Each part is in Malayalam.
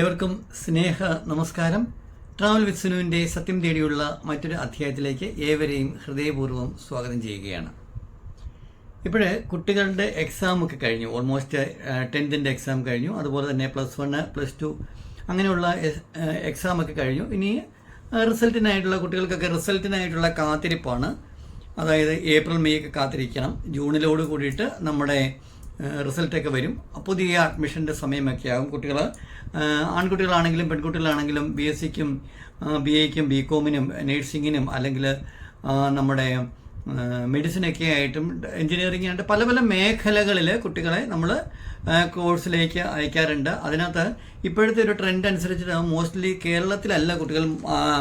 ഏവർക്കും സ്നേഹ നമസ്കാരം. ട്രാവൽ വിത്ത് സുനുവിന്റെ സത്യം തേടിയുള്ള മറ്റൊരു അധ്യായത്തിലേക്ക് ഏവരെയും ഹൃദയപൂർവം സ്വാഗതം ചെയ്യുകയാണ്. ഇപ്പോഴേ കുട്ടികളുടെ എക്സാം ഒക്കെ കഴിഞ്ഞു. ഓൾമോസ്റ്റ് ടെൻത്തിന്റെ എക്സാം കഴിഞ്ഞു. അതുപോലെ തന്നെ പ്ലസ് വണ് പ്ലസ് ടു അങ്ങനെയുള്ള എക്സാം ഒക്കെ കഴിഞ്ഞു. ഇനി റിസൾട്ടിനായിട്ടുള്ള കുട്ടികൾക്കൊക്കെ റിസൾട്ടിനായിട്ടുള്ള കാത്തിരിപ്പാണ്. അതായത് ഏപ്രിൽ മെയ് ഒക്കെ കാത്തിരിക്കണം. ജൂണിലോട് കൂടിയിട്ട് നമ്മുടെ റിസൾട്ടൊക്കെ വരും. പുതിയ അഡ്മിഷന്റെ സമയമൊക്കെ ആകും കുട്ടികൾ ആൺകുട്ടികളാണെങ്കിലും പെൺകുട്ടികളാണെങ്കിലും ബി എസ് സിക്കും ബി എക്കും ബി കോമിനും നേഴ്സിങ്ങിനും അല്ലെങ്കിൽ നമ്മുടെ മെഡിസിനൊക്കെ ആയിട്ടും എൻജിനീയറിംഗ് ആയിട്ട് പല പല മേഖലകളിൽ കുട്ടികളെ നമ്മൾ കോഴ്സിലേക്ക് അയക്കാറുണ്ട്. അതിനകത്ത് ഇപ്പോഴത്തെ ഒരു ട്രെൻഡ് അനുസരിച്ചിട്ട് മോസ്റ്റ്ലി കേരളത്തിലല്ല കുട്ടികൾ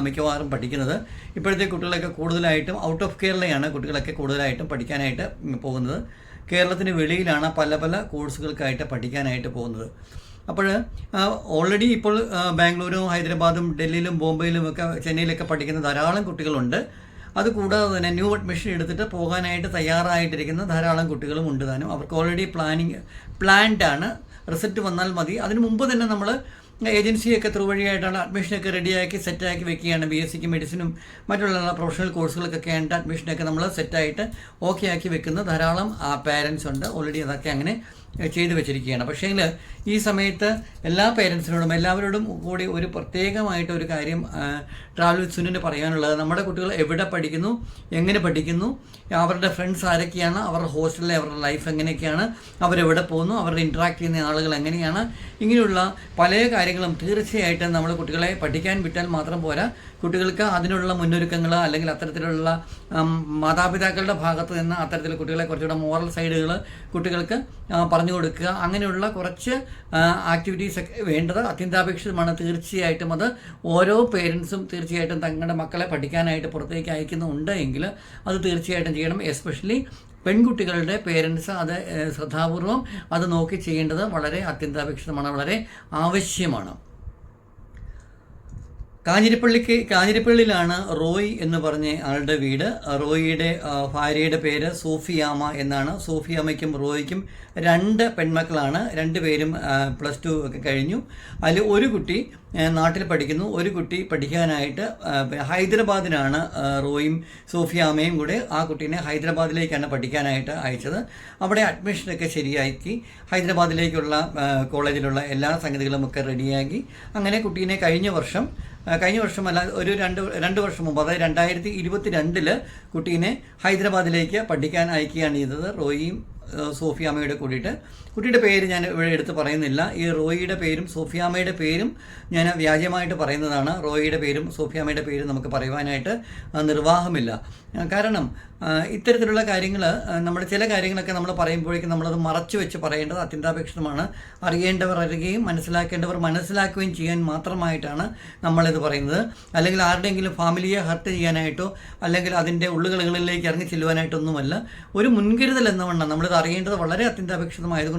മിക്കവാറും പഠിക്കുന്നത്. ഇപ്പോഴത്തെ കുട്ടികളൊക്കെ കൂടുതലായിട്ടും ഔട്ട് ഓഫ് കേരളയാണ് കുട്ടികളൊക്കെ കൂടുതലായിട്ടും പഠിക്കാനായിട്ട് പോകുന്നത്. കേരളത്തിന് വെളിയിലാണ് പല പല കോഴ്സുകൾക്കായിട്ട് പഠിക്കാനായിട്ട് പോകുന്നത്. അപ്പോൾ ഓൾറെഡി ഇപ്പോൾ ബാംഗ്ലൂരും ഹൈദരാബാദും ഡൽഹിയിലും ബോംബെയിലും ഒക്കെ ചെന്നൈയിലൊക്കെ പഠിക്കുന്ന ധാരാളം കുട്ടികളുണ്ട്. അതുകൂടാതെ തന്നെ ന്യൂ അഡ്മിഷൻ എടുത്തിട്ട് പോകാനായിട്ട് തയ്യാറായിട്ടിരിക്കുന്ന ധാരാളം കുട്ടികളും ഉണ്ട് താനും. അവർക്ക് ഓൾറെഡി പ്ലാനിങ് പ്ലാൻഡ് ആണ്. റിസൾട്ട് വന്നാൽ മതി. അതിന് മുമ്പ് തന്നെ നമ്മൾ ഏജൻസിയൊക്കെ ത്രൂ വഴിയായിട്ടാണ് അഡ്മിഷനൊക്കെ റെഡിയാക്കി സെറ്റാക്കി വെക്കുകയാണ്. ബി എസ് സിക്ക് മെഡിസിനും മറ്റുള്ള പ്രൊഫഷണൽ കോഴ്സുകൾക്കൊക്കെ ആയിട്ട് അഡ്മിഷനൊക്കെ നമ്മൾ സെറ്റായിട്ട് ഓക്കെ ആക്കി വെക്കുന്ന ധാരാളം പാരൻസ് ഉണ്ട്. ഓൾറെഡി അതൊക്കെ അങ്ങനെ ചെയ്തു വെച്ചിരിക്കുകയാണ്. പക്ഷേ ഈ സമയത്ത് എല്ലാ പേരൻസിനോടും എല്ലാവരോടും കൂടി ഒരു പ്രത്യേകമായിട്ട് ഒരു കാര്യം ട്രാവൽ സുനിന് പറയാനുള്ളത് നമ്മുടെ കുട്ടികൾ എവിടെ പഠിക്കുന്നു എങ്ങനെ പഠിക്കുന്നു അവരുടെ ഫ്രണ്ട്സ് ആരൊക്കെയാണ് അവരുടെ ഹോസ്റ്റലിലെ അവരുടെ ലൈഫ് എങ്ങനെയൊക്കെയാണ് അവരെവിടെ പോകുന്നു അവരുടെ ഇൻട്രാക്ട് ചെയ്യുന്ന ആളുകൾ എങ്ങനെയാണ് ഇങ്ങനെയുള്ള പല കാര്യങ്ങളും തീർച്ചയായിട്ടും നമ്മൾ കുട്ടികളെ പഠിക്കാൻ വിട്ടാൽ മാത്രം പോരാ. കുട്ടികൾക്ക് അതിനുള്ള മുന്നൊരുക്കങ്ങൾ അല്ലെങ്കിൽ അത്തരത്തിലുള്ള മാതാപിതാക്കളുടെ ഭാഗത്ത് നിന്ന് അത്തരത്തിൽ കുട്ടികളെ കുറച്ചുകൂടെ മോറൽ സൈഡുകൾ കുട്ടികൾക്ക് പറഞ്ഞു കൊടുക്കുക. അങ്ങനെയുള്ള കുറച്ച് ആക്ടിവിറ്റീസ് ഒക്കെ വേണ്ടത് അത്യന്താപേക്ഷിതമാണ്. തീർച്ചയായിട്ടും അത് ഓരോ പേരൻസും തീർച്ചയായിട്ടും തങ്ങളുടെ മക്കളെ പഠിക്കാനായിട്ട് പുറത്തേക്ക് അയക്കുന്നുണ്ട് എങ്കിൽ അത് തീർച്ചയായിട്ടും ചെയ്യണം. എസ്പെഷ്യലി പെൺകുട്ടികളുടെ പേരൻസ് അത് ശ്രദ്ധാപൂർവം അത് നോക്കി ചെയ്യേണ്ടത് വളരെ അത്യന്താപേക്ഷിതമാണ് വളരെ ആവശ്യമാണ്. കാഞ്ഞിരപ്പള്ളിക്ക് കാഞ്ഞിരപ്പള്ളിയിലാണ് റോയ് എന്ന് പറഞ്ഞ ആളുടെ വീട്. റോയിയുടെ ഭാര്യയുടെ പേര് സോഫിയാമ എന്നാണ്. സൂഫിയാമയ്ക്കും റോയിക്കും രണ്ട് പെൺമക്കളാണ്. രണ്ടുപേരും പ്ലസ് ടു കഴിഞ്ഞു. അതിൽ ഒരു കുട്ടി നാട്ടിൽ പഠിക്കുന്നു. ഒരു കുട്ടി പഠിക്കാനായിട്ട് ഹൈദരാബാദിലാണ് റോയും സോഫിയാമയും കൂടെ ആ കുട്ടീനെ ഹൈദരാബാദിലേക്കാണ് പഠിക്കാനായിട്ട് അയച്ചത്. അവിടെ അഡ്മിഷനൊക്കെ ശരിയാക്കി ഹൈദരാബാദിലേക്കുള്ള കോളേജിലുള്ള എല്ലാ സംഗതികളും ഒക്കെ റെഡിയാക്കി. അങ്ങനെ കുട്ടീനെ കഴിഞ്ഞ വർഷം കഴിഞ്ഞ വർഷമല്ല ഒരു രണ്ട് രണ്ട് വർഷം മുമ്പ് അതായത് രണ്ടായിരത്തി ഇരുപത്തി രണ്ടിൽ കുട്ടീനെ ഹൈദരാബാദിലേക്ക് പഠിക്കാൻ അയക്കുകയാണ് ചെയ്തത് റോയിയും സോഫിയാമ്മയുടെ കൂടിയിട്ട്. കുട്ടിയുടെ പേര് ഞാൻ ഇവിടെ എടുത്ത് പറയുന്നില്ല. ഈ റോയിയുടെ പേരും സോഫിയാമ്മയുടെ പേരും ഞാൻ വ്യാജമായിട്ട് പറയുന്നതാണ്. റോയിയുടെ പേരും സോഫിയാമ്മയുടെ പേരും നമുക്ക് പറയുവാനായിട്ട് നിർവാഹമില്ല. കാരണം ഇത്തരത്തിലുള്ള കാര്യങ്ങൾ നമ്മൾ ചില കാര്യങ്ങളൊക്കെ നമ്മൾ പറയുമ്പോഴേക്കും നമ്മളത് മറച്ചു വെച്ച് പറയേണ്ടത് അത്യന്താപേക്ഷിതമാണ്. അറിയേണ്ടവർ അറിയുകയും മനസ്സിലാക്കേണ്ടവർ മനസ്സിലാക്കുകയും ചെയ്യാൻ മാത്രമായിട്ടാണ് നമ്മളിത് പറയുന്നത്. അല്ലെങ്കിൽ ആരുടെയെങ്കിലും ഫാമിലിയെ ഹർട്ട് ചെയ്യാനായിട്ടോ അല്ലെങ്കിൽ അതിന്റെ ഉള്ളുകളിലേക്ക് ഇറങ്ങി ചെല്ലുവാനായിട്ടൊന്നുമല്ല. ഒരു മുൻകരുതൽ എന്നവണ്ണം നമ്മളിത് അറിയേണ്ടത് വളരെ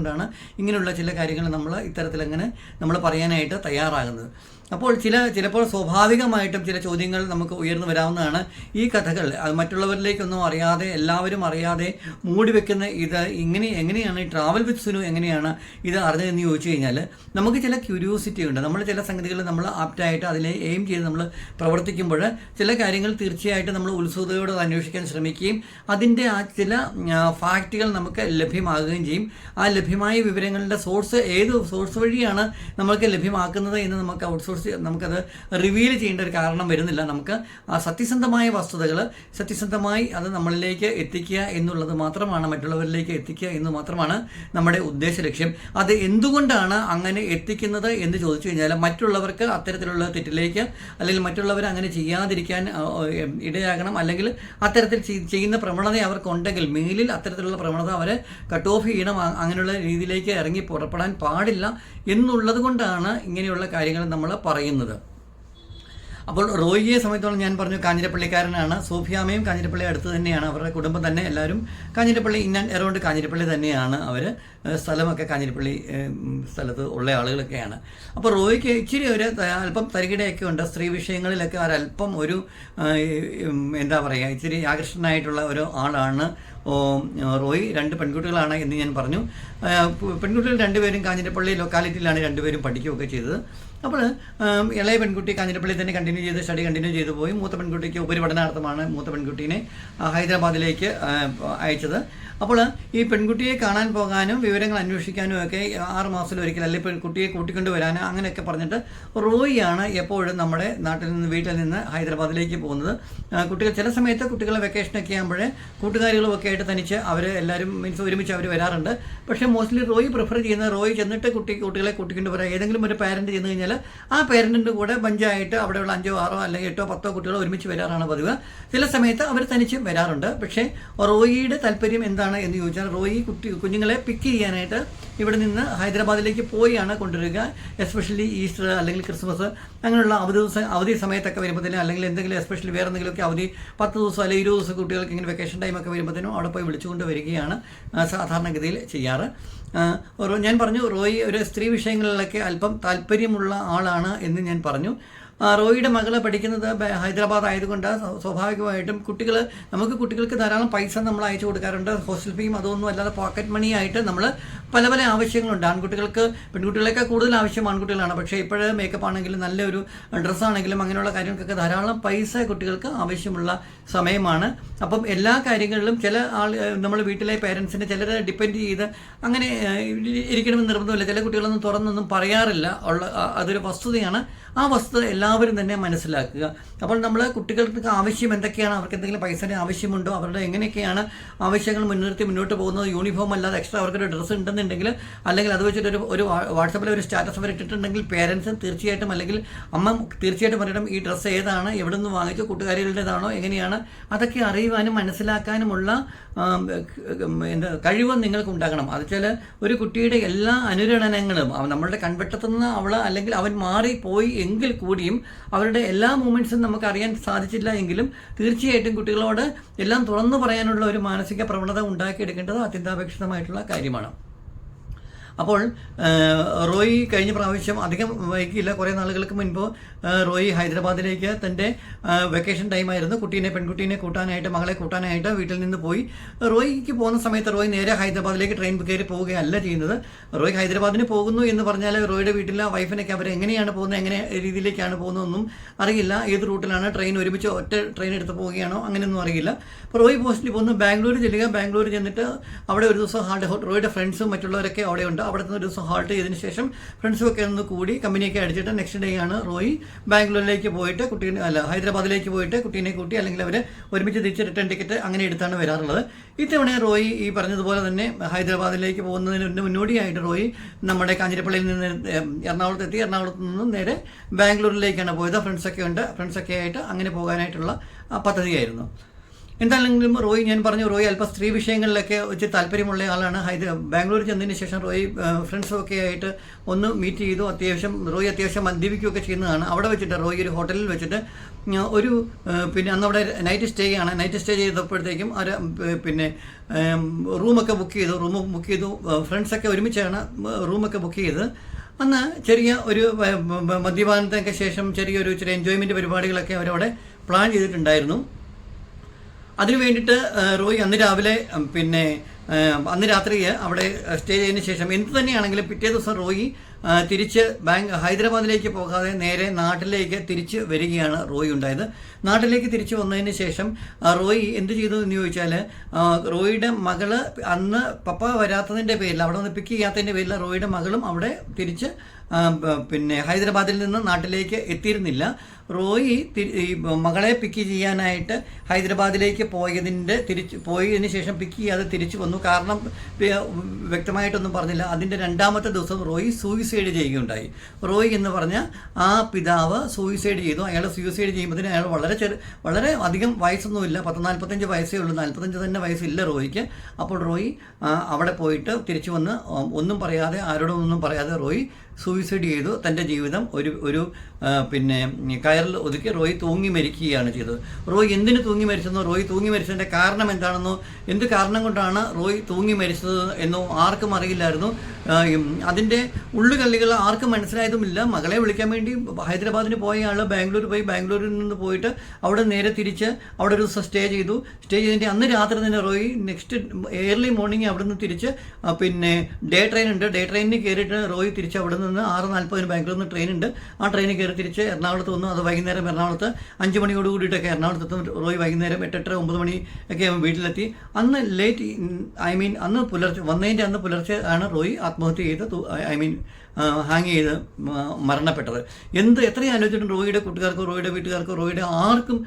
അത്യന്താപേക്ഷിതമായതുകൊണ്ടാണ് ഇങ്ങനെയുള്ള ചില കാര്യങ്ങൾ നമ്മൾ ഇത്തരത്തിലങ്ങനെ നമ്മൾ പറയാനായിട്ട് തയ്യാറാകുന്നത്. അപ്പോൾ ചില ചിലപ്പോൾ സ്വാഭാവികമായിട്ടും ചില ചോദ്യങ്ങൾ നമുക്ക് ഉയർന്നു വരാവുന്നതാണ് ഈ കഥകൾ. മറ്റുള്ളവരിലേക്കൊന്നും അറിയാതെ എല്ലാവരും അറിയാതെ മൂടി വെക്കുന്ന ഇത് ഇങ്ങനെ എങ്ങനെയാണ് ഈ ട്രാവൽ വിത്ത് സുനു എങ്ങനെയാണ് ഇത് അറിഞ്ഞതെന്ന് ചോദിച്ചു കഴിഞ്ഞാൽ നമുക്ക് ചില ക്യൂരിയോസിറ്റി ഉണ്ട്. നമ്മൾ ചില സംഗതികൾ നമ്മൾ ആപ്റ്റായിട്ട് അതിലെ എയിം ചെയ്ത് നമ്മൾ പ്രവർത്തിക്കുമ്പോൾ ചില കാര്യങ്ങൾ തീർച്ചയായിട്ടും നമ്മൾ ഉത്സുകതയോടെ അന്വേഷിക്കാൻ ശ്രമിക്കുകയും അതിന്റെ ആ ചില ഫാക്റ്റുകൾ നമുക്ക് ലഭ്യമാകുകയും ചെയ്യും. ആ ലഭ്യമായ വിവരങ്ങളുടെ സോഴ്സ് ഏത് സോഴ്സ് വഴിയാണ് നമ്മൾക്ക് ലഭ്യമാക്കുന്നത് എന്ന് നമുക്ക് ഔട്ട്സോഴ്സ് നമുക്കത് റിവീൽ ചെയ്യേണ്ട ഒരു കാരണം വരുന്നില്ല. നമുക്ക് സത്യസന്ധമായ വസ്തുതകൾ സത്യസന്ധമായി അത് നമ്മളിലേക്ക് എത്തിക്കുക എന്നുള്ളത് മാത്രമാണ് മറ്റുള്ളവരിലേക്ക് എത്തിക്കുക എന്ന് മാത്രമാണ് നമ്മുടെ ഉദ്ദേശ ലക്ഷ്യം. അത് എന്തുകൊണ്ടാണ് അങ്ങനെ എത്തിക്കുന്നത് എന്ന് ചോദിച്ചു കഴിഞ്ഞാൽ മറ്റുള്ളവർക്ക് അത്തരത്തിലുള്ള തെറ്റിലേക്ക് അല്ലെങ്കിൽ മറ്റുള്ളവർ അങ്ങനെ ചെയ്യാതിരിക്കാൻ ഇടയാകണം. അല്ലെങ്കിൽ അത്തരത്തിൽ ചെയ്യുന്ന പ്രവണത അവർക്കുണ്ടെങ്കിൽ മേലിൽ അത്തരത്തിലുള്ള പ്രവണത അവരെ കട്ട് ഓഫ് ചെയ്യണം. അങ്ങനെയുള്ള രീതിയിലേക്ക് ഇറങ്ങി പുറപ്പെടാൻ പാടില്ല എന്നുള്ളത് കൊണ്ടാണ് ഇങ്ങനെയുള്ള കാര്യങ്ങൾ നമ്മൾ പറയുന്നത്. അപ്പോൾ റോയിയെ സമയത്തോളം ഞാൻ പറഞ്ഞു കാഞ്ഞിരപ്പള്ളിക്കാരനാണ്. സോഫിയാമയും കാഞ്ഞിരപ്പള്ളി അടുത്ത് തന്നെയാണ്. അവരുടെ കുടുംബം തന്നെ. എല്ലാവരും കാഞ്ഞിരപ്പള്ളി ഇന്ന എറൗണ്ട് കാഞ്ഞിരപ്പള്ളി തന്നെയാണ് അവർ സ്ഥലമൊക്കെ കാഞ്ഞിരപ്പള്ളി സ്ഥലത്ത് ഉള്ള ആളുകളൊക്കെയാണ്. അപ്പോൾ റോയിക്ക് ഇച്ചിരി ഒരു അല്പം തരികിടയൊക്കെ ഉണ്ട്. സ്ത്രീ വിഷയങ്ങളിലൊക്കെ അവരല്പം ഒരു എന്താ പറയുക ഇച്ചിരി ആകർഷണനായിട്ടുള്ള ഒരു ആളാണ്. റോയ് രണ്ട് പെൺകുട്ടികളാണ് എന്ന് ഞാൻ പറഞ്ഞു. പെൺകുട്ടികൾ രണ്ടുപേരും കാഞ്ഞിരപ്പള്ളി ലൊക്കാലിറ്റിയിലാണ് രണ്ടുപേരും പഠിക്കുകയൊക്കെ ചെയ്തത്. അപ്പോൾ ഇളയ പെൺകുട്ടി കാഞ്ഞിരപ്പള്ളി തന്നെ കണ്ടിന്യൂ ചെയ്ത് സ്റ്റഡി കണ്ടിന്യൂ ചെയ്തു പോയി. മൂത്ത പെൺകുട്ടിക്ക് ഉപരിപഠനാർത്ഥമാണ് മൂത്ത പെൺകുട്ടീനെ ഹൈദരാബാദിലേക്ക് അയച്ചത്. അപ്പോൾ ഈ പെൺകുട്ടിയെ കാണാൻ പോകാനും വിവരങ്ങൾ അന്വേഷിക്കാനും ഒക്കെ ആറ് മാസത്തിൽ ഒരിക്കൽ അല്ലെങ്കിൽ പെൺകുട്ടിയെ കൂട്ടിക്കൊണ്ട് വരാനും അങ്ങനെയൊക്കെ പറഞ്ഞിട്ട് റോയിയാണ് എപ്പോഴും നമ്മുടെ നാട്ടിൽ നിന്ന് വീട്ടിൽ നിന്ന് ഹൈദരാബാദിലേക്ക് പോകുന്നത്. കുട്ടികൾ ചില സമയത്ത് കുട്ടികളെ വെക്കേഷനൊക്കെ ആകുമ്പോഴേ കൂട്ടുകാരികളും ഒക്കെ ആയിട്ട് തനിച്ച് അവർ എല്ലാവരും മീൻസ് ഒരുമിച്ച് അവർ വരാറുണ്ട്. പക്ഷേ മോസ്റ്റ്ലി റോയി പ്രിഫർ ചെയ്യുന്നത് റോയി ചെന്നിട്ട് കുട്ടി കുട്ടികളെ കൂട്ടിക്കൊണ്ട് വരാം. ഏതെങ്കിലും ഒരു പാരന്റ് ചെന്ന് കഴിഞ്ഞാൽ ആ പേരന്റിന്റെ കൂടെ ബഞ്ചായിട്ട് അവിടെയുള്ള അഞ്ചോ ആറോ അല്ലെങ്കിൽ എട്ടോ പത്തോ കുട്ടികൾ ഒരുമിച്ച് വരാറാണ് പതിവ്. ചില സമയത്ത് അവർ തനിച്ച് വരാറുണ്ട്. പക്ഷേ റോയിയുടെ താല്പര്യം എന്താണ് എന്ന് ചോദിച്ചാൽ റോയി കുട്ടി കുഞ്ഞുങ്ങളെ പിക്ക് ചെയ്യാനായിട്ട് ഇവിടെ നിന്ന് ഹൈദരാബാദിലേക്ക് പോയാണ് കൊണ്ടുവരിക. എസ്പെഷ്യലി ഈസ്റ്റർ അല്ലെങ്കിൽ ക്രിസ്മസ് അങ്ങനെയുള്ള അവധി ദിവസം അവധി സമയത്തൊക്കെ വരുമ്പോഴത്തേനും അല്ലെങ്കിൽ എന്തെങ്കിലും എസ്പെഷ്യലി വേറെ എന്തെങ്കിലുമൊക്കെ അവധി പത്ത് ദിവസം അല്ലെങ്കിൽ ഇരുപത് ദിവസം കുട്ടികൾക്ക് ഇങ്ങനെ വെക്കേഷൻ ടൈമൊക്കെ വരുമ്പോഴത്തേനും അവിടെ പോയി വിളിച്ചുകൊണ്ട് വരികയാണ് സാധാരണഗതിയിൽ ചെയ്യാറ്. ഞാൻ പറഞ്ഞു റോയി ഒരു സ്ത്രീ വിഷയങ്ങളിലൊക്കെ അല്പം താല്പര്യമുള്ള ആളാണ് എന്ന് ഞാൻ പറഞ്ഞു. റോയിയുടെ മകളെ പഠിക്കുന്നത് ഹൈദരാബാദ് ആയതുകൊണ്ട് സ്വാഭാവികമായിട്ടും കുട്ടികൾ നമുക്ക് കുട്ടികൾക്ക് ധാരാളം പൈസ നമ്മൾ അയച്ചു കൊടുക്കാറുണ്ട്. ഹോസ്റ്റൽ ഫീയും അതൊന്നും അല്ലാതെ പോക്കറ്റ് മണി ആയിട്ട് നമ്മൾ പല പല ആവശ്യങ്ങളുണ്ട്. ആൺകുട്ടികൾക്ക് പെൺകുട്ടികളെക്കാൾ കൂടുതൽ ആവശ്യം ആൺകുട്ടികളാണ്. പക്ഷേ ഇപ്പോഴേ മേക്കപ്പ് ആണെങ്കിലും നല്ലൊരു ഡ്രസ്സാണെങ്കിലും അങ്ങനെയുള്ള കാര്യങ്ങൾക്കൊക്കെ ധാരാളം പൈസ കുട്ടികൾക്ക് ആവശ്യമുള്ള സമയമാണ്. അപ്പം എല്ലാ കാര്യങ്ങളിലും ചില ആൾ നമ്മൾ വീട്ടിലെ പേരൻസിനെ ചിലരെ ഡിപ്പെൻഡ് ചെയ്ത് അങ്ങനെ ഇരിക്കണമെന്ന് നിർബന്ധമില്ല. ചില കുട്ടികളൊന്നും തുറന്നൊന്നും പറയാറില്ല. ഉള്ള അതൊരു വസ്തുതയാണ്. ആ വസ്തുത എല്ലാവരും തന്നെ മനസ്സിലാക്കുക. അപ്പോൾ നമ്മൾ കുട്ടികൾക്ക് ആവശ്യം എന്തൊക്കെയാണ്? അവർക്ക് എന്തെങ്കിലും പൈസയുടെ ആവശ്യമുണ്ടോ? അവരുടെ എങ്ങനെയൊക്കെയാണ് ആവശ്യങ്ങൾ മുൻനിർത്തി മുന്നോട്ട് പോകുന്നത്? യൂണിഫോം അല്ലാതെ എക്സ്ട്രാ അവർക്കൊരു ഡ്രസ്സ് ഉണ്ടെന്നുണ്ടെങ്കിൽ അല്ലെങ്കിൽ അത് വെച്ചിട്ട് ഒരു ഒരു വാട്സപ്പിൽ ഒരു സ്റ്റാറ്റസ് അവർ ഇട്ടിട്ടുണ്ടെങ്കിൽ പേരൻസും തീർച്ചയായിട്ടും അല്ലെങ്കിൽ അമ്മ തീർച്ചയായിട്ടും പറയണം ഈ ഡ്രസ്സ് ഏതാണ്? എവിടെ നിന്ന് വാങ്ങിച്ചു? കൂട്ടുകാരികളുടേതാണോ? എങ്ങനെയാണ്? അതൊക്കെ അറിയുവാനും മനസ്സിലാക്കാനുമുള്ള എന്താ കഴിവ് നിങ്ങൾക്ക് ഉണ്ടാകണം. അത് വെച്ചാൽ ഒരു കുട്ടിയുടെ എല്ലാ അനുരണനങ്ങളും നമ്മളുടെ കൺവെട്ടത്തുനിന്ന് അവൾ അല്ലെങ്കിൽ അവൻ മാറിപ്പോയി എങ്കിൽ കൂടിയും അവരുടെ എല്ലാ മൂമെന്റ്സും നമുക്ക് അറിയാൻ സാധിച്ചില്ല എങ്കിലും തീർച്ചയായിട്ടും കുട്ടികളോട് എല്ലാം തുറന്നു പറയാനുള്ള ഒരു മാനസിക പ്രവണത ഉണ്ടാക്കിയെടുക്കേണ്ടത് അത്യന്താപേക്ഷിതമായിട്ടുള്ള കാര്യമാണ്. അപ്പോൾ റോയി കഴിഞ്ഞ പ്രാവശ്യം അധികം വൈകിയില്ല. കുറേ നാളുകൾക്ക് മുൻപ് റോയി ഹൈദരാബാദിലേക്ക് തന്റെ വെക്കേഷൻ ടൈമായിരുന്നു കുട്ടീനെ പെൺകുട്ടീനെ കൂട്ടാനായിട്ട് മകളെ കൂട്ടാനായിട്ട് വീട്ടിൽ നിന്ന് പോയി. റോയിക്ക് പോകുന്ന സമയത്ത് റോയി നേരെ ഹൈദരാബാദിലേക്ക് ട്രെയിൻ കയറി പോവുകയല്ല ചെയ്യുന്നത്. റോയി ഹൈദരാബാദിന് പോകുന്നു എന്ന് പറഞ്ഞാൽ റോയിയുടെ വീട്ടിലെ വൈഫിനൊക്കെ അവർ എങ്ങനെയാണ് പോകുന്നത് എങ്ങനെ രീതിയിലേക്കാണ് പോകുന്നതെന്നും അറിയില്ല. ഏത് റൂട്ടിലാണ് ട്രെയിൻ ഒരുമിച്ച് ഒറ്റ ട്രെയിൻ എടുത്ത് പോവുകയാണോ അങ്ങനെയൊന്നും അറിയില്ല. അപ്പോൾ റോയി പോസ്റ്റിൽ പോകുന്നു. ബാംഗ്ലൂർ ചെല്ലുക. ബാംഗ്ലൂർ ചെന്നിട്ട് അവിടെ ഒരു ദിവസം റോയുടെ ഫ്രണ്ട്സും മറ്റുള്ളവരൊക്കെ അവിടെ ഉണ്ട് അവിടെ നിന്ന് ഒരു ദിവസം ഹാൾട്ട് ചെയ്തതിന് ശേഷം ഫ്രണ്ട്സും ഒക്കെ ഒന്ന് കൂടി കമ്പനിയൊക്കെ അടിച്ചിട്ട് നെക്സ്റ്റ് ഡേ ആണ് റോയി ബാംഗ്ലൂരിലേക്ക് പോയിട്ട് കുട്ടീനെ അല്ല ഹൈദരാബാദിലേക്ക് പോയിട്ട് കുട്ടീനെ കൂട്ടി അല്ലെങ്കിൽ അവർ ഒരുമിച്ച് തിരിച്ച് റിട്ടേൺ ടിക്കറ്റ് അങ്ങനെ എടുത്താണ് വരാറുള്ളത്. ഇത്തവണ റോയി ഈ പറഞ്ഞതുപോലെ തന്നെ ഹൈദരാബാദിലേക്ക് പോകുന്നതിന് മുന്നേ മുന്നോടിയായിട്ട് റോയി നമ്മുടെ കാഞ്ഞിരപ്പള്ളിയിൽ നിന്ന് എറണാകുളത്ത് എത്തി. എറണാകുളത്ത് നിന്നും നേരെ ബാംഗ്ലൂരിലേക്കാണ് പോയത്. ഫ്രണ്ട്സൊക്കെ ഉണ്ട്. ഫ്രണ്ട്സൊക്കെ ആയിട്ട് അങ്ങനെ പോകാനായിട്ടുള്ള പദ്ധതിയായിരുന്നു. എന്താണെങ്കിലും റോയ് ഞാൻ പറഞ്ഞു റോയ് അല്പം സ്ത്രീ വിഷയങ്ങളിലൊക്കെ ഒത്തിരി താല്പര്യമുള്ള ആളാണ്. ഹൈദ ബാംഗ്ലൂർ ചെന്നതിന് ശേഷം റോയ് ഫ്രണ്ട്സൊക്കെ ആയിട്ട് ഒന്ന് മീറ്റ് ചെയ്തു. അത്യാവശ്യം റോയ് അത്യാവശ്യം മദ്യപിക്കുകയൊക്കെ ചെയ്യുന്നതാണ്. അവിടെ വെച്ചിട്ട് റോയ് ഒരു ഹോട്ടലിൽ വെച്ചിട്ട് ഒരു പിന്നെ അന്ന് അവിടെ നൈറ്റ് സ്റ്റേ ആണ്. നൈറ്റ് സ്റ്റേ ചെയ്തപ്പോഴത്തേക്കും അവർ പിന്നെ റൂമൊക്കെ ബുക്ക് ചെയ്തു. റൂം ബുക്ക് ചെയ്തു. ഫ്രണ്ട്സൊക്കെ ഒരുമിച്ചാണ് റൂമൊക്കെ ബുക്ക് ചെയ്ത്. അന്ന് ചെറിയ ഒരു മദ്യപാനത്തിനൊക്കെ ശേഷം ചെറിയൊരു ചെറിയ എൻജോയ്മെന്റ് പരിപാടികളൊക്കെ അവരവിടെ പ്ലാൻ ചെയ്തിട്ടുണ്ടായിരുന്നു. അതിനു വേണ്ടിയിട്ട് റോയി അന്ന് രാവിലെ പിന്നെ അന്ന് രാത്രി അവിടെ സ്റ്റേ ചെയ്തതിന് ശേഷം എന്ത് തന്നെയാണെങ്കിലും പിറ്റേ ദിവസം റോയി തിരിച്ച് ബാങ്ക് ഹൈദരാബാദിലേക്ക് പോകാതെ നേരെ നാട്ടിലേക്ക് തിരിച്ച് വരികയാണ് റോയി ഉണ്ടായത്. നാട്ടിലേക്ക് തിരിച്ച് വന്നതിന് ശേഷം റോയ് എന്ത് ചെയ്തു എന്ന് ചോദിച്ചാൽ റോയിയുടെ മകൾ അന്ന് പപ്പ വരാത്തതിന്റെ പേരിൽ അവിടെ നിന്ന് പിക്ക് ചെയ്യാത്തതിന്റെ പേരിൽ റോയിയുടെ മകളും അവിടെ തിരിച്ച് പിന്നെ ഹൈദരാബാദിൽ നിന്ന് നാട്ടിലേക്ക് എത്തിയിരുന്നില്ല. റോയി മകളെ പിക്ക് ചെയ്യാനായിട്ട് ഹൈദരാബാദിലേക്ക് പോയതിന്റെ തിരിച്ച് പോയതിന് ശേഷം പിക്ക് ചെയ്യാതെ തിരിച്ചു വന്നു. കാരണം വ്യക്തമായിട്ടൊന്നും പറഞ്ഞില്ല. അതിന്റെ രണ്ടാമത്തെ ദിവസം റോയി സൂയിസൈഡ് ചെയ്യുകയുണ്ടായി. റോയി എന്ന് പറഞ്ഞ ആ പിതാവ് സൂയിസൈഡ് ചെയ്തു. അയാൾ സൂയിസൈഡ് ചെയ്യുമ്പോൾ അയാൾ വളരെ ചെറു വളരെ അധികം വയസ്സൊന്നുമില്ല. പത്ത് നാൽപ്പത്തഞ്ച് വയസ്സേ ഉള്ളൂ. നാൽപ്പത്തഞ്ച് തന്നെ വയസ്സില്ല റോയിക്ക്. അപ്പോൾ റോയി അവിടെ പോയിട്ട് തിരിച്ചു വന്ന് ഒന്നും പറയാതെ ആരോടും ഒന്നും പറയാതെ റോയി സൂയിസൈഡ് ചെയ്തു. തന്റെ ജീവിതം ഒരു ഒരു പിന്നെ കയറിൽ ഒതുക്കി റോയ് തൂങ്ങി മരിക്കുകയാണ് ചെയ്തത്. റോയ് എന്തിനു തൂങ്ങി മരിച്ചെന്നോ റോയ് തൂങ്ങി മരിച്ചതിന്റെ കാരണം എന്താണെന്നോ എന്ത് കാരണം കൊണ്ടാണ് റോയ് തൂങ്ങി മരിച്ചത് എന്നോ ആർക്കും അറിയില്ലായിരുന്നു. അതിന്റെ ഉള്ളുകള്ളികൾ ആർക്കും മനസ്സിലായതുമില്ല. മകളെ വിളിക്കാൻ വേണ്ടി ഹൈദരാബാദിന് പോയ ആൾ ബാംഗ്ലൂർ പോയി ബാംഗ്ലൂരിൽ നിന്ന് പോയിട്ട് അവിടെ നേരെ തിരിച്ച് അവിടെ ഒരു ദിവസം സ്റ്റേ ചെയ്തു. സ്റ്റേ ചെയ്തിട്ട് അന്ന് രാത്രി തന്നെ റോയി നെക്സ്റ്റ് ഏർലി മോർണിംഗ് അവിടെ നിന്ന് തിരിച്ച് പിന്നെ ഡേ ട്രെയിൻ ഉണ്ട്. ഡേ ട്രെയിനിന് കയറിയിട്ട് റോയി തിരിച്ച് അവിടെ നിന്ന് ആറ് നാൽപ്പതിന് ബാംഗ്ലൂരിൽ നിന്ന് ട്രെയിൻ ഉണ്ട് ആ ട്രെയിനിൽ കയറി തിരിച്ച് എറണാകുളത്ത് വന്നു. അത് വൈകുന്നേരം എറണാകുളത്ത് അഞ്ച് മണിയോട് കൂടിയിട്ടൊക്കെ എറണാകുളത്ത് എത്തും റോയി വൈകുന്നേരം എട്ടെട്ടര ഒമ്പത് മണി ഒക്കെ അവൻ വീട്ടിലെത്തി. അന്ന് ലേറ്റ് ഐ മീൻ അന്ന് പുലർച്ചെ വന്നതിന്റെ അന്ന് പുലർച്ചെ ആണ് റോയി ആത്മഹത്യ ചെയ്ത് ഐ മീൻ ഹാങ് ചെയ്ത് മരണപ്പെട്ടത്. എന്ത് എത്രയും ആലോചിച്ചിട്ടും റോയിയുടെ കൂട്ടുകാർക്കോ റോയിയുടെ വീട്ടുകാർക്കോ റോയിയുടെ ആർക്കും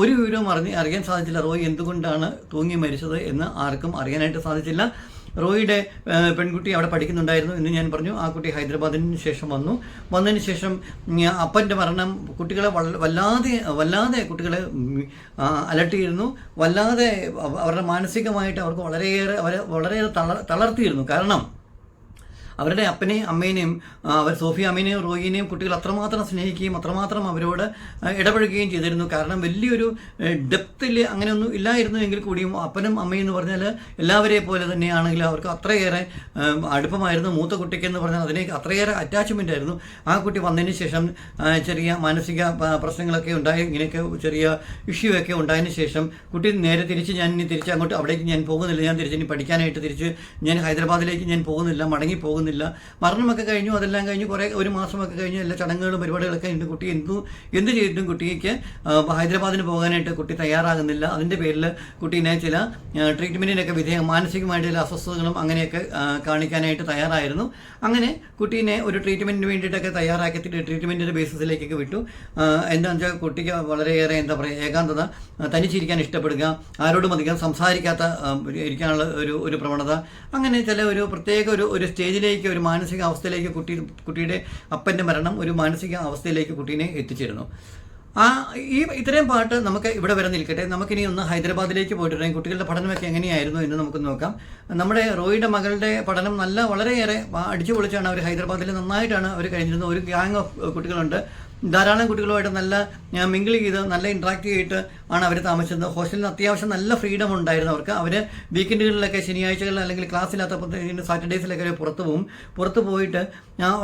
ഒരു വിവരവും അറിഞ്ഞ് അറിയാൻ സാധിച്ചില്ല റോയി എന്തുകൊണ്ടാണ് തൂങ്ങി മരിച്ചത് എന്ന് ആർക്കും അറിയാനായിട്ട് സാധിച്ചില്ല. റോയിയുടെ പെൺകുട്ടി അവിടെ പഠിക്കുന്നുണ്ടായിരുന്നു എന്ന് ഞാൻ പറഞ്ഞു. ആ കുട്ടി ഹൈദരാബാദിന് ശേഷം വന്നു. വന്നതിന് ശേഷം അപ്പന്റെ മരണം കുട്ടികളെ വല്ലാതെ വല്ലാതെ കുട്ടികളെ അലട്ടിയിരുന്നു. വല്ലാതെ അവരുടെ മാനസികമായിട്ട് അവർക്ക് വളരെയേറെ അവരെ വളരെയേറെ തളർ തളർത്തിയിരുന്നു. കാരണം അവരുടെ അപ്പനെയും അമ്മേനെയും അവർ സോഫിയ അമ്മേനെയും റോയിനെയും കുട്ടികൾ അത്രമാത്രം സ്നേഹിക്കുകയും അത്രമാത്രം അവരോട് ഇടപഴകുകയും ചെയ്തിരുന്നു. കാരണം വലിയൊരു ഡെപ്തിൽ അങ്ങനെയൊന്നും ഇല്ലായിരുന്നു എങ്കിൽ കൂടിയും അപ്പനും അമ്മയും എന്ന് പറഞ്ഞാൽ എല്ലാവരെ പോലെ തന്നെയാണെങ്കിലും അവർക്ക് അത്രയേറെ അടുപ്പമായിരുന്നു. മൂത്ത കുട്ടിക്ക് എന്ന് പറഞ്ഞാൽ അതിനെ അത്രയേറെ അറ്റാച്ച്മെന്റ് ആയിരുന്നു. ആ കുട്ടി വന്നതിന് ശേഷം ചെറിയ മാനസിക പ്രശ്നങ്ങളൊക്കെ ഉണ്ടായി. ഇങ്ങനെയൊക്കെ ചെറിയ ഇഷ്യൂ ഒക്കെ ഉണ്ടായതിന് ശേഷം കുട്ടി നേരെ തിരിച്ച് ഞാൻ ഇനി തിരിച്ച് അങ്ങോട്ട് അവിടേക്ക് ഞാൻ പോകുന്നില്ല. ഞാൻ തിരിച്ച് ഇനി പഠിക്കാനായിട്ട് തിരിച്ച് ഞാൻ ഹൈദരാബാദിലേക്ക് ഞാൻ പോകുന്നില്ല. മടങ്ങി പോകുന്നില്ല. മരണമൊക്കെ കഴിഞ്ഞു അതെല്ലാം കഴിഞ്ഞു കുറേ ഒരു മാസമൊക്കെ കഴിഞ്ഞു എല്ലാ ചടങ്ങുകളും പരിപാടികളൊക്കെ ഉണ്ട് കുട്ടി. എന്തു എന്ത് ചെയ്തിട്ടും കുട്ടിക്ക് ഹൈദരാബാദിന് പോകാനായിട്ട് കുട്ടി തയ്യാറാകുന്നില്ല. അതിന്റെ പേരിൽ കുട്ടീനെ ചില ട്രീറ്റ്മെന്റിനൊക്കെ വിധേയം മാനസികമായിട്ട് ചില അസ്വസ്ഥതകളും അങ്ങനെയൊക്കെ കാണിക്കാനായിട്ട് തയ്യാറായിരുന്നു. അങ്ങനെ കുട്ടീനെ ഒരു ട്രീറ്റ്മെന്റിന് വേണ്ടിയിട്ടൊക്കെ തയ്യാറാക്കി ട്രീറ്റ്മെന്റിന്റെ ബേസിസിലേക്കൊക്കെ വിട്ടു. എന്താണെന്ന് വെച്ചാൽ കുട്ടിക്ക് വളരെയേറെ എന്താ പറയുക ഏകാന്തത തനിച്ചിരിക്കാൻ ഇഷ്ടപ്പെടുക ആരോടും അധികം സംസാരിക്കാത്ത ഇരിക്കാനുള്ള ഒരു ഒരു പ്രവണത അങ്ങനെ ചില ഒരു പ്രത്യേക ഒരു ഒരു സ്റ്റേജിലേക്ക് ഒരു മാനസിക അവസ്ഥയിലേക്ക് കുട്ടി കുട്ടിയുടെ അപ്പന്റെ മരണം ഒരു മാനസിക അവസ്ഥയിലേക്ക് കുട്ടീനെ എത്തിച്ചിരുന്നു. ആ ഈ ഇത്രയും പാട്ട് നമുക്ക് ഇവിടെ വരെ നിൽക്കട്ടെ. നമുക്കിനി ഒന്ന് ഹൈദരാബാദിലേക്ക് പോയിട്ടുണ്ടെങ്കിൽ കുട്ടികളുടെ പഠനമൊക്കെ എങ്ങനെയായിരുന്നു എന്ന് നമുക്ക് നോക്കാം. നമ്മുടെ റോയിയുടെ മകളുടെ പഠനം നല്ല വളരെയേറെ അടിച്ചു പൊളിച്ചാണ് അവർ ഹൈദരാബാദിൽ നന്നായിട്ടാണ് അവർ കഴിഞ്ഞിരുന്നത്. ഒരു ഗ്യാങ് ഓഫ് കുട്ടികളുണ്ട്. ധാരാളം കുട്ടികളുമായിട്ട് നല്ല മിങ്കിൾ ചെയ്ത് നല്ല ഇൻട്രാക്ട് ചെയ്തിട്ട് ആണ് അവർ താമസിച്ചത് ഹോസ്റ്റലിൽ അത്യാവശ്യം നല്ല ഫ്രീഡം ഉണ്ടായിരുന്നു അവർക്ക്. അവർ വീക്കെൻഡുകളിലൊക്കെ ശനിയാഴ്ചകളിൽ അല്ലെങ്കിൽ ക്ലാസ് ഇല്ലാത്തപ്പോൾ സാറ്റർഡേസിലൊക്കെ അവർ പുറത്ത് പോകും പുറത്ത് പോയിട്ട്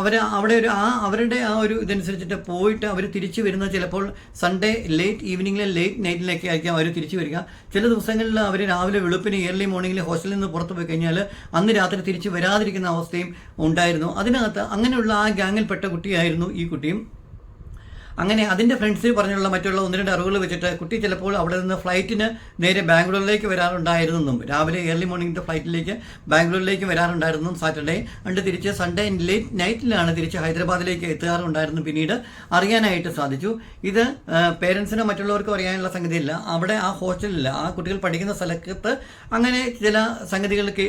അവർ അവിടെ ഒരു ആ അവരുടെ ആ ഒരു ഇതനുസരിച്ചിട്ട് പോയിട്ട് അവർ തിരിച്ചു വരുന്നത് ചിലപ്പോൾ സൺഡേ ലേറ്റ് ഈവനിങ്ങിലെ ലേറ്റ് നൈറ്റിലൊക്കെ ആയിരിക്കും അവർ തിരിച്ചു വരിക. ചില ദിവസങ്ങളിൽ അവർ രാവിലെ വെളുപ്പിന് ഏർലി മോർണിംഗിൽ ഹോസ്റ്റലിൽ നിന്ന് പുറത്ത് പോയി കഴിഞ്ഞാൽ അന്ന് രാത്രി തിരിച്ച് വരാതിരിക്കുന്ന അവസ്ഥയും ഉണ്ടായിരുന്നു. അതിനകത്ത് അങ്ങനെയുള്ള ആ ഗ്യാങ്ങിൽപ്പെട്ട കുട്ടിയായിരുന്നു ഈ കുട്ടിയും. അങ്ങനെ അതിന്റെ ഫ്രണ്ട്സിൽ പറഞ്ഞുള്ള മറ്റുള്ള ഒന്ന് രണ്ട് അറിവുകൾ വെച്ചിട്ട് കുട്ടി ചിലപ്പോൾ അവിടെ നിന്ന് ഫ്ലൈറ്റിന് നേരെ ബാംഗ്ലൂരിലേക്ക് വരാറുണ്ടായിരുന്നെന്നും രാവിലെ ഏർലി മോർണിംഗിന്റെ ഫ്ലൈറ്റിലേക്ക് ബാംഗ്ലൂരിലേക്ക് വരാറുണ്ടായിരുന്നു സാറ്റർഡേ അണ്ട് തിരിച്ച് സൺഡേ ലേറ്റ് നൈറ്റിലാണ് തിരിച്ച് ഹൈദരാബാദിലേക്ക് എത്താറുണ്ടായിരുന്നു പിന്നീട് അറിയാനായിട്ട് സാധിച്ചു. ഇത് പേരൻസിനോ മറ്റുള്ളവർക്കോ അറിയാനുള്ള സംഗതിയില്ല. അവിടെ ആ ഹോസ്റ്റലിൽ ആ കുട്ടികൾ പഠിക്കുന്ന സ്ഥലത്ത് അങ്ങനെ ചില സംഗതികൾക്ക്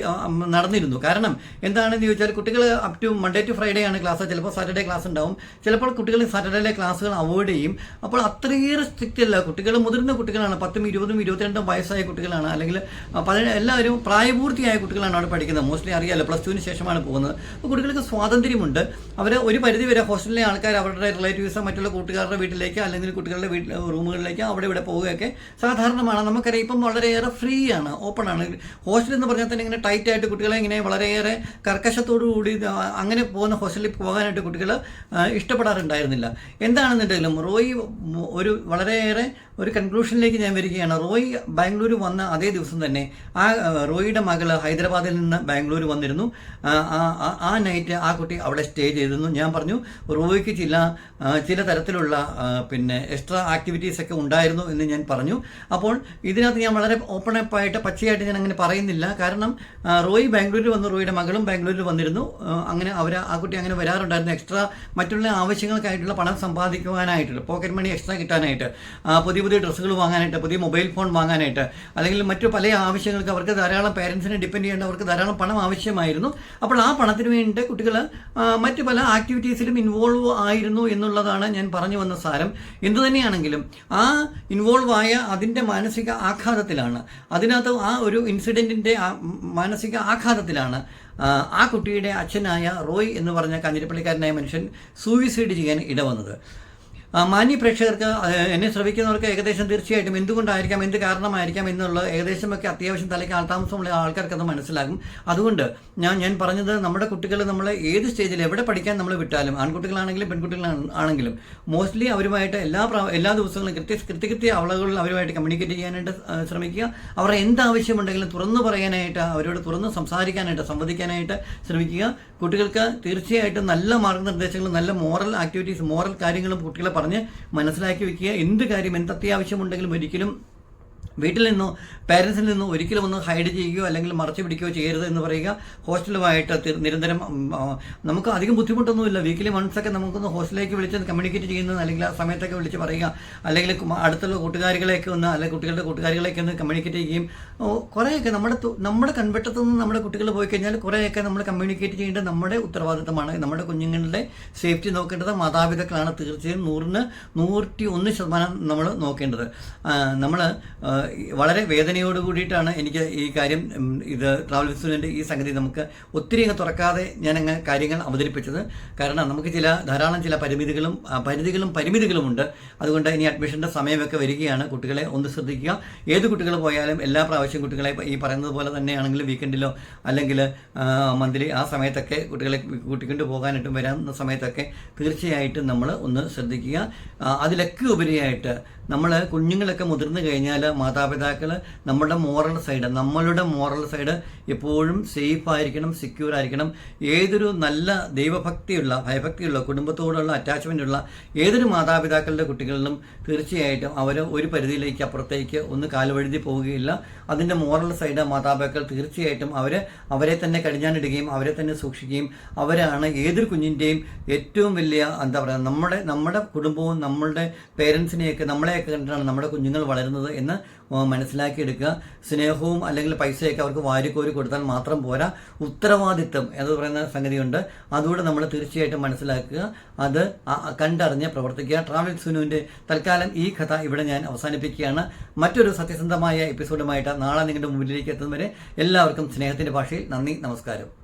നടന്നിരുന്നു. കാരണം എന്താണെന്ന് ചോദിച്ചാൽ കുട്ടികൾ up to Monday to Friday ആണ് ക്ലാസ് ചിലപ്പോൾ സാറ്റർഡേ ക്ലാസ് ഉണ്ടാവും. ചിലപ്പോൾ കുട്ടികൾ സാറ്റർഡേയിലെ ക്ലാസ്സുകൾ അവോയ്ഡ് ചെയ്യും. അപ്പോൾ അത്രയേറെ സ്ട്രിക്റ്റ് അല്ല. കുട്ടികൾ മുതിർന്ന കുട്ടികളാണ്. പത്തും ഇരുപതും ഇരുപത്തിരണ്ടും വയസ്സായ കുട്ടികളാണ്. അല്ലെങ്കിൽ എല്ലാവരും പ്രായപൂർത്തിയായ കുട്ടികളാണ് അവിടെ പഠിക്കുന്നത്. മോസ്റ്റ്ലി അറിയാമല്ലോ പ്ലസ് ടുവിന് ശേഷമാണ് പോകുന്നത്. അപ്പോൾ കുട്ടികൾക്ക് സ്വാതന്ത്ര്യമുണ്ട്. അവർ ഒരു പരിധി വരെ ഹോസ്റ്റലിലെ ആൾക്കാർ അവരുടെ റിലേറ്റീവ്സ് മറ്റുള്ള കൂട്ടുകാരുടെ വീട്ടിലേക്ക് അല്ലെങ്കിൽ കുട്ടികളുടെ വീട്ടിൽ റൂമുകളിലേക്ക് അവിടെ ഇവിടെ പോവുകയൊക്കെ സാധാരണമാണ്. നമുക്കറിയാം ഇപ്പം വളരെയേറെ ഫ്രീ ആണ് ഓപ്പൺ ആണ്. ഹോസ്റ്റൽ എന്ന് പറഞ്ഞാൽ തന്നെ ഇങ്ങനെ ടൈറ്റ് ആയിട്ട് കുട്ടികളെ ഇങ്ങനെ വളരെയേറെ കർക്കശത്തോടു കൂടി അങ്ങനെ പോകുന്ന ഹോസ്റ്റലിൽ പോകാനായിട്ട് കുട്ടികൾ ഇഷ്ടപ്പെടാറുണ്ടായിരുന്നില്ല. എന്താണെന്നുണ്ടെങ്കിലും റോയ് ഒരു വളരെയേറെ ഒരു കൺക്ലൂഷനിലേക്ക് ഞാൻ വരികയാണ്. റോയ് ബാംഗ്ലൂർ വന്ന അതേ ദിവസം തന്നെ ആ റോയിയുടെ മകൾ ഹൈദരാബാദിൽ നിന്ന് ബാംഗ്ലൂർ വന്നിരുന്നു. ആ, നൈറ്റ് ആ കുട്ടി അവിടെ സ്റ്റേ ചെയ്തിരുന്നു. ഞാൻ പറഞ്ഞു റോയിക്ക് ചില ചില തരത്തിലുള്ള പിന്നെ എക്സ്ട്രാ ആക്ടിവിറ്റീസ് ഒക്കെ ഉണ്ടായിരുന്നു എന്ന് ഞാൻ പറഞ്ഞു. അപ്പോൾ ഇതിനകത്ത് ഞാൻ വളരെ ഓപ്പൺ അപ്പ് ആയിട്ട് പച്ചയായിട്ട് ഞാൻ അങ്ങനെ പറയുന്നില്ല. കാരണം റോയി ബാംഗ്ലൂരിൽ വന്നു റോയിയുടെ മകളും ബാംഗ്ലൂരിൽ വന്നിരുന്നു. അങ്ങനെ അവർ ആ കുട്ടി അങ്ങനെ വരാറുണ്ടായിരുന്നു. എക്സ്ട്രാ മറ്റുള്ള ആവശ്യങ്ങൾക്കായിട്ടുള്ള പണം സമ്പാദിക്കുവാനായിട്ട് പോക്കറ്റ് മണി എക്സ്ട്രാ കിട്ടാനായിട്ട് പുതിയ പുതിയ ഡ്രസ്സുകൾ വാങ്ങാനായിട്ട് പുതിയ മൊബൈൽ ഫോൺ വാങ്ങാനായിട്ട് അല്ലെങ്കിൽ മറ്റു പല ആവശ്യങ്ങൾക്ക് അവർക്ക് ധാരാളം പേരൻസിനെ ഡിപ്പെൻഡ് ചെയ്യേണ്ട അവർക്ക് ധാരാളം പണം ആവശ്യമായിരുന്നു. അപ്പോൾ ആ പണത്തിന് വേണ്ടി കുട്ടികൾ മറ്റു പല ആക്ടിവിറ്റീസിലും ഇൻവോൾവ് ആയിരുന്നു എന്നുള്ളതാണ് ഞാൻ പറഞ്ഞു വന്ന സാരം. എന്തു തന്നെയാണെങ്കിലും ആ ഇൻവോൾവ് ആയ അതിന്റെ മാനസിക ആഘാതത്തിലാണ്. അതിനകത്ത് ആ ഒരു ഇൻസിഡന്റിന്റെ മാനസിക ആഘാതത്തിലാണ് ആ, കുട്ടിയുടെ അച്ഛനായ റോയ് എന്ന് പറഞ്ഞ കാഞ്ഞിരപ്പള്ളിക്കാരനായ മനുഷ്യൻ സൂയിസൈഡ് ചെയ്യാൻ ഇടവന്നത്. മാന്യ പ്രേക്ഷകർക്ക് എന്നെ ശ്രമിക്കുന്നവർക്ക് ഏകദേശം തീർച്ചയായിട്ടും എന്തുകൊണ്ടായിരിക്കാം എന്ത് കാരണമായിരിക്കാം എന്നുള്ള ഏകദേശമൊക്കെ അത്യാവശ്യം തലയ്ക്ക് ആൾതാമസമുള്ള ആൾക്കാർക്ക് അത് മനസ്സിലാകും. അതുകൊണ്ട് ഞാൻ ഞാൻ പറഞ്ഞത് നമ്മുടെ കുട്ടികൾ നമ്മൾ ഏത് സ്റ്റേജിൽ എവിടെ പഠിക്കാൻ നമ്മൾ വിട്ടാലും ആൺകുട്ടികളാണെങ്കിലും പെൺകുട്ടികളാണെങ്കിലും മോസ്റ്റ്ലി അവരുമായിട്ട് എല്ലാ എല്ലാ ദിവസങ്ങളും കൃത്യ കൃത്യകൃത്യ അവളകളിൽ അവരുമായിട്ട് കമ്മ്യൂണിക്കേറ്റ് ചെയ്യാനായിട്ട് ശ്രമിക്കുക. അവർ എന്താവശ്യമുണ്ടെങ്കിലും തുറന്നു പറയാനായിട്ട് അവരോട് തുറന്ന് സംസാരിക്കാനായിട്ട് സംവദിക്കാനായിട്ട് ശ്രമിക്കുക. കുട്ടികൾക്ക് തീർച്ചയായിട്ടും നല്ല മാർഗനിർദ്ദേശങ്ങളും നല്ല മോറൽ ആക്ടിവിറ്റീസ് മോറൽ കാര്യങ്ങളും കുട്ടികളെ പറഞ്ഞ് മനസ്സിലാക്കി വെക്കുക. എന്ത് കാര്യം എന്ത് അത്യാവശ്യമുണ്ടെങ്കിലും ഒരിക്കലും വീട്ടിൽ നിന്നോ പേരൻസിൽ നിന്നോ ഒരിക്കലും ഒന്ന് ഹൈഡ് ചെയ്യുകയോ അല്ലെങ്കിൽ മറച്ചു പിടിക്കുകയോ ചെയ്യരുത് എന്ന് പറയുക ഹോസ്റ്റലുമായിട്ട് നിരന്തരം നമുക്ക് അധികം ബുദ്ധിമുട്ടൊന്നുമില്ല. വീക്കിലി വൺസ് ഒക്കെ നമുക്കൊന്ന് ഹോസ്റ്റലിലേക്ക് വിളിച്ച് കമ്മ്യൂണിക്കേറ്റ് ചെയ്യുന്നത് അല്ലെങ്കിൽ ആ സമയത്തൊക്കെ വിളിച്ച് പറയുക. അല്ലെങ്കിൽ അടുത്തുള്ള കൂട്ടുകാരികളെയൊക്കെ ഒന്ന് അല്ലെങ്കിൽ കുട്ടികളുടെ കൂട്ടുകാരികളെയൊക്കെ ഒന്ന് കമ്മ്യൂണിക്കേറ്റ് ചെയ്യുകയും ഓ, കുറേയൊക്കെ നമ്മുടെ നമ്മുടെ കൺവെട്ടത്തു നിന്ന് നമ്മുടെ കുട്ടികൾ പോയി കഴിഞ്ഞാൽ കുറേയൊക്കെ നമ്മൾ കമ്മ്യൂണിക്കേറ്റ് ചെയ്യേണ്ടത് നമ്മുടെ ഉത്തരവാദിത്തമാണ്. നമ്മുടെ കുഞ്ഞുങ്ങളുടെ സേഫ്റ്റി നോക്കേണ്ടത് മാതാപിതാക്കളാണ് തീർച്ചയായും നൂറിന് നൂറ്റി ഒന്ന് ശതമാനം നമ്മൾ നോക്കേണ്ടത്. നമ്മൾ വളരെ വേദനയോട് കൂടിയിട്ടാണ് എനിക്ക് ഈ കാര്യം ഇത് ട്രാവൽ വിസ്തുവിന്റെ ഈ സംഗതി നമുക്ക് ഒത്തിരി അങ്ങ് തുറക്കാതെ ഞാൻ അങ്ങ് കാര്യങ്ങൾ അവതരിപ്പിച്ചത്. കാരണം നമുക്ക് ചില ധാരാളം ചില പരിമിതികളും പരിധികളും പരിമിതികളും ഉണ്ട് അതുകൊണ്ട് ഇനി അഡ്മിഷന്റെ സമയമൊക്കെ വരികയാണ്. കുട്ടികളെ ഒന്ന് ശ്രദ്ധിക്കുക. ഏത് കുട്ടികൾ പോയാലും എല്ലാ പ്രാവശ്യം കുട്ടികളെ ഈ പറയുന്നത് പോലെ തന്നെയാണെങ്കിലും വീക്കെൻഡിലോ അല്ലെങ്കിൽ മന്ത്ലി ആ സമയത്തൊക്കെ കുട്ടികളെ കൂട്ടിക്കൊണ്ട് പോകാനായിട്ടും വരാവുന്ന സമയത്തൊക്കെ തീർച്ചയായിട്ടും നമ്മൾ ഒന്ന് ശ്രദ്ധിക്കുക. അതിലൊക്കെ ഉപരിയായിട്ട് നമ്മൾ കുഞ്ഞുങ്ങളൊക്കെ മുതിർന്നു കഴിഞ്ഞാൽ മാതാപിതാക്കൾ നമ്മുടെ മോറൽ സൈഡ് നമ്മളുടെ മോറൽ സൈഡ് എപ്പോഴും സേഫ് ആയിരിക്കണം സെക്യൂർ ആയിരിക്കണം. ഏതൊരു നല്ല ദൈവഭക്തിയുള്ള ഭയഭക്തിയുള്ള കുടുംബത്തോടുള്ള അറ്റാച്ച്മെന്റ് ഉള്ള ഏതൊരു മാതാപിതാക്കളുടെ കുട്ടികളിലും തീർച്ചയായിട്ടും അവർ ഒരു പരിധിയിലേക്ക് അപ്പുറത്തേക്ക് ഒന്ന് കാലുവഴുതി പോവുകയില്ല. അതിന്റെ മോറൽ സൈഡ് മാതാപിതാക്കൾ തീർച്ചയായിട്ടും അവർ അവരെ തന്നെ കടിഞ്ഞാനിടുകയും അവരെ തന്നെ സൂക്ഷിക്കുകയും അവരാണ് ഏതൊരു കുഞ്ഞിന്റെയും ഏറ്റവും വലിയ എന്താ പറയുക നമ്മുടെ നമ്മുടെ കുടുംബവും നമ്മളുടെ പേരൻസിനെയൊക്കെ നമ്മളെയൊക്കെ കണ്ടിട്ടാണ് നമ്മുടെ കുഞ്ഞുങ്ങൾ വളരുന്നത് എന്ന് മനസ്സിലാക്കിയെടുക്കുക. സ്നേഹവും അല്ലെങ്കിൽ പൈസയൊക്കെ അവർക്ക് വാരിക്കോരി കൊടുത്താൽ മാത്രം പോരാ. ഉത്തരവാദിത്വം എന്ന് പറയുന്ന സംഗതിയുണ്ട്. അതുകൂടെ നമ്മൾ തീർച്ചയായിട്ടും മനസ്സിലാക്കുക. അത് കണ്ടറിഞ്ഞ് പ്രവർത്തിക്കുക. ട്രാവൽ സുനുവിന്റെ തൽക്കാലം ഈ കഥ ഇവിടെ ഞാൻ അവസാനിപ്പിക്കുകയാണ്. മറ്റൊരു സത്യസന്ധമായ എപ്പിസോഡുമായിട്ട് നാളെ നിങ്ങളുടെ മുമ്പിലേക്ക് എത്തുന്നവരെ എല്ലാവർക്കും സ്നേഹത്തിന്റെ ഭാഷയിൽ നന്ദി നമസ്കാരം.